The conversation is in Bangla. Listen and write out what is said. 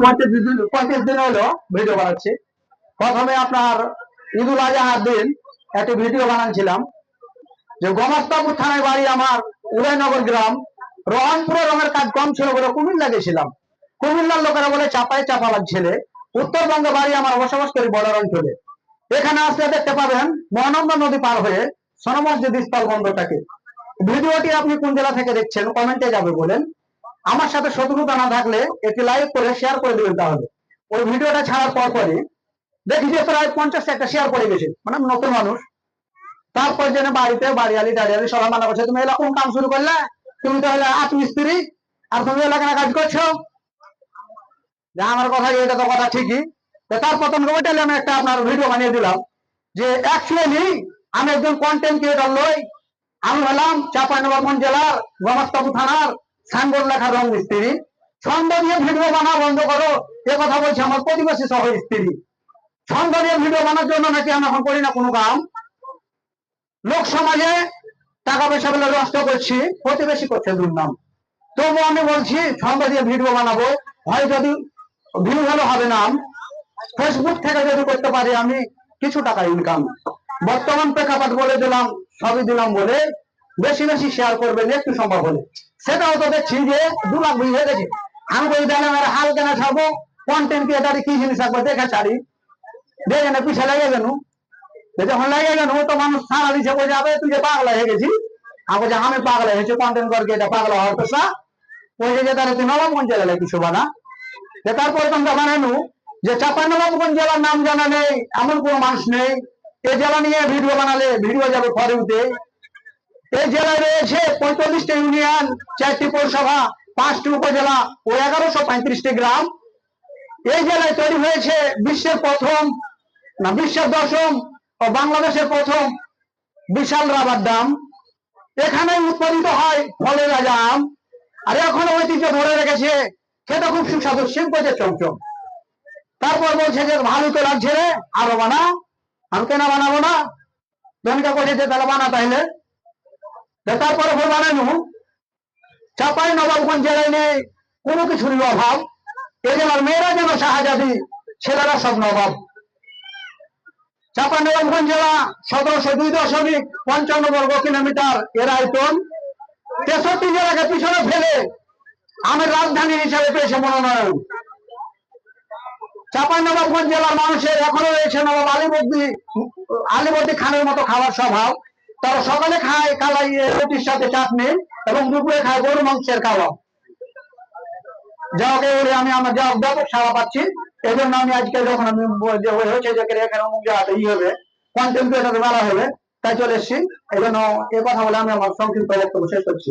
পঁয়ত্রিশ দিন হলো ভিডিও বানাচ্ছি। প্রথমে আপনার ঈদুল আজহার দিন একটি ভিডিও বানাচ্ছিলাম যে গমস্তাপুর থানায় বাড়ি আমার উদয়নগর গ্রাম, রহনপুরে রঙের কাজ কম ছিল বলে কুমিল্লা গেছিলাম কুমিল্লার লোকেরা বলে চাপায় চাপালার ছেলে। উত্তরবঙ্গে বাড়ি আমার বসবাস করি বর্ডার অঞ্চলে এখানে আসলে দেখতে পাবেন, মহানন্দা নদী পার হয়ে সনমসজিদ স্থল বন্দরটাকে ভিডিওটি আপনি কোন জেলা থেকে দেখছেন কমেন্টে যাবে বলেন। আমার সাথে শত্রুতা না থাকলে একটি লাইক করে শেয়ার করে দিবেন তাহলে। ওই ভিডিওটা ছাড়ার পর পরে দেখি যে প্রায় পঞ্চাশ একটা শেয়ার করে গেছে মানে নতুন মানুষ। তারপর যেন বাড়িতে, বাড়িয়ালি দাঁড়িয়ালি সবাই মানা করছে, তুমি কোন কাম শুরু করলে? তুমি তো হলে আত্মস্ত্রী আর তুমি এলাকায় কাজ করছ? যে আমার কথা, এটা তো কথা ঠিকই। তো তার প্রথম ওইটালে আমি একটা আপনার ভিডিও বানিয়ে দিলাম, যে অ্যাকচুয়ালি আমি একজন কন্টেন্ট ক্রিয়েটর লই আমি হলাম চাঁপাইনবাবগঞ্জ জেলার গমস্তাবু থানার সাংগর লেখা রং মিস্ত্রি ছন্দ দিয়ে ভিডিও বানা বন্ধ করো। এ কথা বলছে আমার প্রতিবেশী সহ স্ত্রী। ছন্দ দিয়ে ভিডিও বানার জন্য নাকি আমি এখন করি না কোনো কাম? লোক সমাজে টাকা পয়সা গুলো নষ্ট করছি, প্রতিবেশী করছে দুর্নাম। তবু আমি বলছি ছন্দ দিয়ে ভিডিও বানাবো। হয় যদি ভিউ ভালো হবে না ফেসবুক থেকে যদি করতে পারি আমি কিছু টাকা ইনকাম বর্তমান প্রেক্ষাপট বলে দিলাম, সবই দিলাম বলে বেশি বেশি শেয়ার করবেন, একটু সম্ভব হলে। সেটাও তো দেখছি যে দু লাখ ভিউ হয়ে গেছে। আমি বলি, দেন আমার হাল কেনা ছাড়বো? কন্টেন্ট ক্রিয়েটারে কি জিনিস একবার দেখে ছাড়ি। দেখে না পিছিয়ে লেগে গেল। যখন লেগে গেল, তো মানুষ সারা দিছে, বলে যাবে তুই যে পাগলা হয়ে গেছি আমি বলছি, আমি পাগলা হয়েছি কন্টেন্ট করকে এটা পাগলা হওয়ার পেশা। ওই যে তাহলে তুই নবাবগঞ্জ জেলায় কিছু বানা তারপর তোমরা বানানো যে চাপানবাবগঞ্জ জেলার নাম জানা নেই, এমন কোনো মানুষ নেই। এই জেলা নিয়ে ভিডিও বানালে ভিডিও যাবে ফরিউতে এই জেলায় রয়েছে পঁয়তাল্লিশটা ইউনিয়ন, চারটি পৌরসভা, পাঁচটি উপজেলা ও এগারোশো পঁয়ত্রিশটি গ্রাম। এই জেলায় তৈরি হয়েছে বিশ্বের প্রথম, না, বিশ্বের দশম ও বাংলাদেশের প্রথম বিশাল রাবার ডাম এখানে উৎপাদিত হয় ফলের রাজা আম আর এখন ঐতিহ্য ধরে রেখেছে খেতে খুব সুস্বাদু শিল্পতে চমচম। তারপর বলছে যে, ভালো তো লাগছে রে, আরও বানা। আমি কেনা বানাবো না? জনকে বলছে যে তাহলে বানা তাইলে তো তারপরে ফের বানানো চাপাই নবাবগঞ্জ জেলায় নেই কোনো কিছুরই অভাব। এ জেলার মেয়েরা যেন শাহজাদি, ছেলেরা সব নবাব। চাপা নবাবগঞ্জ জেলা সতেরোশো দুই দশমিক পঞ্চান্ন বর্গ কিলোমিটার এর আয়তন। তেষট্টি জেলাকে পিছনে ফেলে আমের রাজধানী হিসেবে পেয়েছে মনোনয়ন। চাপা নবাবগঞ্জ জেলার মানুষের এখনও রয়েছে নবাব আলিবর্দি আলিবর্দি খানের মতো খাওয়ার স্বভাব। তারা সকালে খায়, কালাই রুটির সাথে চাটনি এবং দুপুরে খায় গরু মাংসের খাওয়া। যাওয়াকে বলে আমি আমার যা ব্যাপক সাড়া পাচ্ছি এই জন্য আমি আজকে যখন আমি হয়েছে, যে এখানে অমুক জায়গাতে ই হবে কন্টেন্ট ক্রিয়েটার বেলা হবে, তাই চলে এসছি। এই জন্য এ কথা বলে আমি আমার সংক্ষিপ্ত বক্তব্য শেষ করছি।